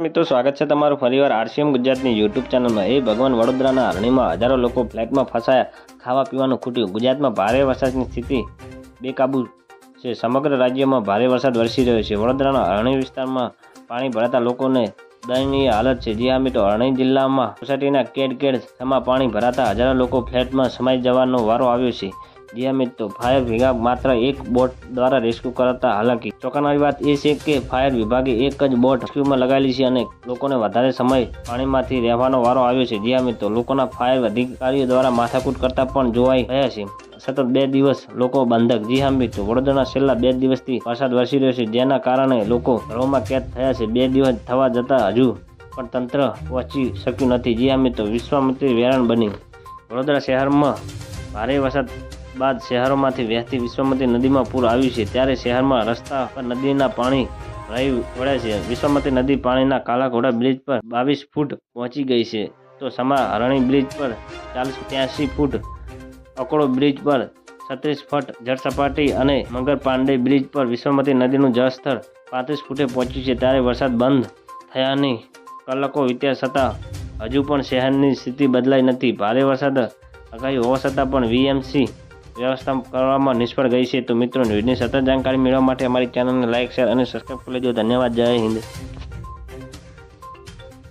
મિત્રો, સ્વાગત છે તમારું ફરીવાર આરસીએમ ગુજરાતની યુટ્યુબ ચેનલમાં એ ભગવાન વડોદરાના અરણીમાં હજારો લોકો ફ્લેટમાં ફસાયા. ખાવા પીવાનું ખૂટ્યું. ગુજરાતમાં ભારે વરસાદની સ્થિતિ બેકાબૂ છે. સમગ્ર રાજ્યમાં ભારે વરસાદ વરસી રહ્યો છે. વડોદરાના અરણી વિસ્તારમાં પાણી ભરાતા લોકોને દયનીય હાલત છે. જી હા, મિત્રો, અરણી જિલ્લામાં સોસાયટીના કેડ કેડ સમા પાણી ભરાતા હજારો લોકો ફ્લેટમાં સમાઈ જવાનો વારો આવ્યો છે. જી તો ફાયર વિભાગ માત્ર એક બોટ દ્વારા રેસ્ક્યુ કરાતા હાલાકી. ચોંકાવનારી વાત એ છે કે ફાયર વિભાગે એક જ બોટ રેસ્ક્યુમાં લગાવેલી છે અને લોકોને વધારે સમય પાણીમાંથી રહેવાનો વારો આવ્યો છે. જી હા મિત્રો, લોકોના ફાયર અધિકારીઓ દ્વારા માથાકૂટ કરતા પણ જોવાઈ રહ્યા છે. સતત બે દિવસ લોકો બંધક. જી હા મિત્રો, વડોદરાના છેલ્લા બે દિવસથી વરસાદ વરસી રહ્યો છે, જેના કારણે લોકો ઘરોમાં કેદ થયા છે. બે દિવસ થવા જતાં હજુ પણ તંત્ર પહોંચી શક્યું નથી. જી હા મિત્રો, વિશ્વામિત્રી વેરાણ બની. વડોદરા શહેરમાં ભારે વરસાદ બાદ શહેરોમાંથી વહેતી વિશ્વમતી નદીમાં પૂર આવ્યું છે, ત્યારે શહેરમાં રસ્તા પર નદીના પાણી રહી વળે છે. વિશ્વમતી નદી પાણીના કાલાઘોડા બ્રિજ પર બાવીસ ફૂટ પહોંચી ગઈ છે. તો સમા હરણી બ્રિજ પર ચાલીસ ત્યાસી ફૂટ અકોડો બ્રિજ પર છત્રીસ ફૂટ જળસપાટી અને મંગર પાંડે બ્રિજ પર વિશ્વમતી નદીનું જળસ્તર પાંત્રીસ ફૂટે પહોંચ્યું છે, ત્યારે વરસાદ બંધ થયાની કલાકો વીત્યા છતાં હજુ પણ શહેરની સ્થિતિ બદલાઈ નથી. ભારે વરસાદ આગાહી હોવા છતાં પણ વીએમસી વ્યવસ્થા કરવામાં નિષ્ફળ ગઈ છે. તો મિત્રો ન્યૂઝની સતત જાણકારી મેળવવા માટે અમારી ચેનલને લાઇક શેર અને સબસ્ક્રાઈબ કરી લેજો. ધન્યવાદ. જય હિન્દ.